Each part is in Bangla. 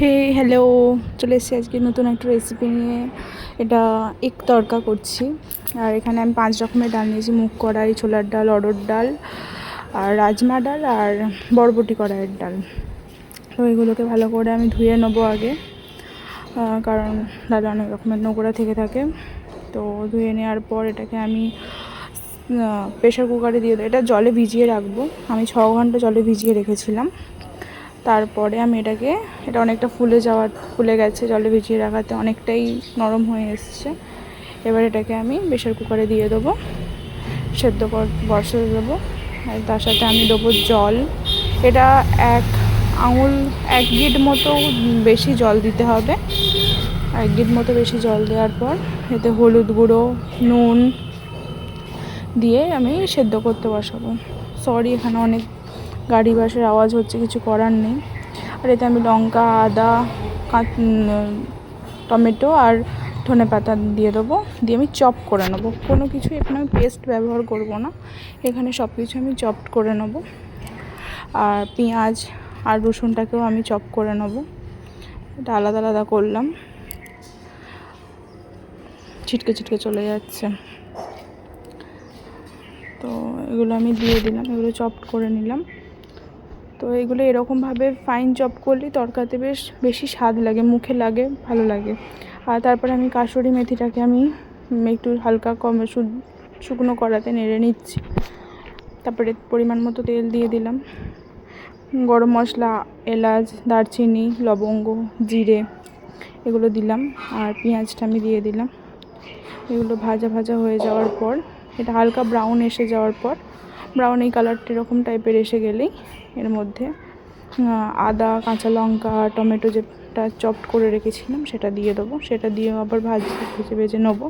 হে হ্যালো চলে এসেছি আজকে নতুন একটা রেসিপি নিয়ে। এটা এক তড়কা করছি। আর এখানে আমি পাঁচ রকমের ডাল নিয়েছি, মুগ কড়াই, ছোলার ডাল অড়র ডাল, আর রাজমা ডাল, আর বরবটি কড়াইয়ের ডাল। তো এগুলোকে ভালো করে আমি ধুয়ে নেব আগে কারণ ডালে অনেক রকমের নোংরা থেকে থাকে। তো ধুয়ে নেওয়ার পর এটাকে আমি প্রেশার কুকারে দিয়ে দেবো। এটা জলে ভিজিয়ে রাখব। আমি ছ ঘণ্টা জলে ভিজিয়ে রেখেছিলাম। তারপরে আমি এটাকে, এটা অনেকটা ফুলে যাওয়ার ফুলে গেছে, জলে ভিজিয়ে রাখাতে অনেকটাই নরম হয়ে এসছে। এবার এটাকে আমি প্রেশার কুকারে দিয়ে দেবো, সেদ্ধ বসিয়ে দেবো, আর তার সাথে আমি দেবো জল। এটা এক আঙুল, এক গিট মতো বেশি জল দিতে হবে। এক গিট মতো বেশি জল দেওয়ার পর এতে হলুদ গুঁড়ো, নুন দিয়ে আমি সেদ্ধ করতে বসাবো। সরি এখানে অনেক গাড়ি বাসের আওয়াজ হচ্ছে, কিছু করার নেই। আর এতে আমি লঙ্কা, আদা টমেটো আর ধনে পাতা দিয়ে দেবো। দিয়ে আমি চপ করে নেব। কোনো কিছু এখানে আমি পেস্ট ব্যবহার করব না। এখানে সব কিছু আমি চপ করে নেব। আর পেঁয়াজ আর রসুনটাকেও আমি চপ করে নেব। এটা আলাদা আলাদা করলাম। ছিটকে ছিটকে চলে যাচ্ছে। তো এগুলো আমি দিয়ে দিলাম, এগুলো চপ করে নিলাম। তো এগুলো এরকমভাবে ফাইন চপ করলে তরকারিতে বেশ বেশি স্বাদ লাগে, মুখে লাগে, ভালো লাগে। আর তারপরে আমি কাসুরি মেথিটাকে আমি একটু হালকা কম শুকনো কড়াতে নেড়ে নিচ্ছি। তারপরে পরিমাণ মতো তেল দিয়ে দিলাম। গরম মশলা, এলাচ, দারচিনি, লবঙ্গ, জিরে এগুলো দিলাম আর পেঁয়াজটা আমি দিয়ে দিলাম। এগুলো ভাজা ভাজা হয়ে যাওয়ার পর, এটা হালকা ব্রাউন এসে যাওয়ার পর ব্রাউন এই কালারটা এরকম টাইপের এসে গেলেই এর মধ্যে আদা, কাঁচা লঙ্কা, টমেটো যেটা চপড করে রেখেছিলাম সেটা দিয়ে দেবো। সেটা দিয়ে আবার ভাজি, ভেজে ভেজে নেব।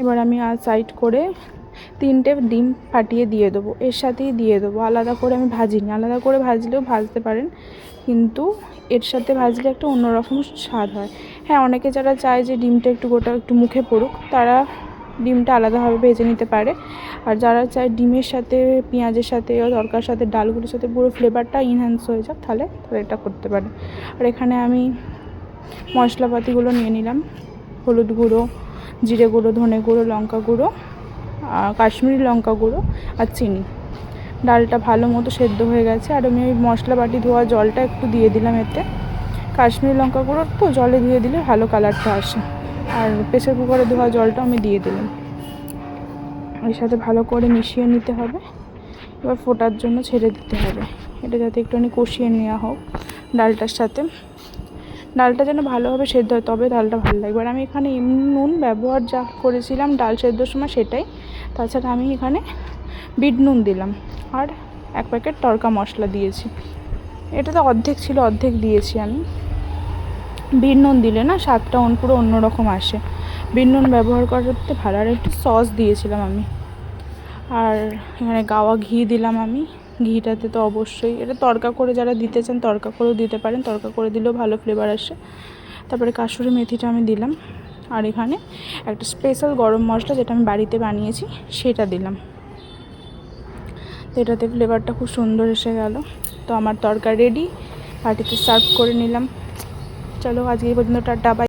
এবার আমি আর সাইড করে তিনটে ডিম ফাটিয়ে দিয়ে দেবো। এর সাথেই দিয়ে দেবো। আলাদা করে আমি ভাজিনি। আলাদা করে ভাজলেও ভাজতে পারেন। কিন্তু এর সাথে ভাজলে একটা অন্যরকম স্বাদ হয়। হ্যাঁ অনেকে যারা চায় যে ডিমটা একটু গোটা, একটু মুখে পড়ুক, তারা ডিমটা আলাদাভাবে ভেজে নিতে পারে। আর যারা চায় ডিমের সাথে, পেঁয়াজের সাথে তরকার সাথে, ডালগুলোর সাথে পুরো ফ্লেভারটা ইনহ্যান্স হয়ে যাক, তাহলে তারা এটা করতে পারে। আর এখানে আমি মশলাপাতিগুলো নিয়ে নিলাম। হলুদ গুঁড়ো, জিরে গুঁড়ো, ধনে গুঁড়ো, লঙ্কা গুঁড়ো। কাশ্মীরি লঙ্কা গুঁড়ো আর চিনি। ডালটা ভালো মতো সেদ্ধ হয়ে গেছে। আর আমি ওই মশলা বাটি ধোয়া জলটা একটু দিয়ে দিলাম এতে। কাশ্মীরি লঙ্কা গুঁড়ো তো জলে দিয়ে দিলে ভালো কালারটা আসে। আর প্রেসার কুকারে ধোয়া জলটা আমি দিয়ে দিলাম। এর সাথে ভালো করে মিশিয়ে নিতে হবে। এবার ফোটার জন্য ছেড়ে দিতে হবে। এটা যাতে একটুখানি কষিয়ে নেওয়া হোক ডালটার সাথে। ডালটা যেন ভালোভাবে সেদ্ধ হয়, তবে ডালটা ভালো লাগবে। আর আমি এখানে এমনি নুন ব্যবহার যা করেছিলাম ডাল সেদ্ধর সময় সেটাই। তাছাড়া আমি এখানে বিট নুন দিলাম আর এক প্যাকেট তড়কা মশলা দিয়েছি। এটা তো অর্ধেক ছিল, অর্ধেক দিয়েছি আমি। বিট নুন দিলে না স্বাদটা অন পুরো অন্যরকম আসে। বিট নুন ব্যবহার করতে ভালো আর একটু সস দিয়েছিলাম আমি। আর এখানে গাওয়া ঘি দিলাম আমি। ঘিটাতে তো অবশ্যই। এটা তড়কা করে যারা দিতে চান, তড়কা করেও দিতে পারেন। তড়কা করে দিলেও ভালো ফ্লেভার আসে। তারপরে কাসুরি মেথিটা আমি দিলাম। আর এখানে একটা স্পেশাল গরম মশলা যেটা আমি বাড়িতে বানিয়েছি, সেটা দিলাম। তো এটাতে ফ্লেভারটা খুব সুন্দর এসে গেল। তো আমার তরকা রেডি পার্টিতে সার্ভ করে নিলাম। চলো আজকে এই পর্যন্ত টাটা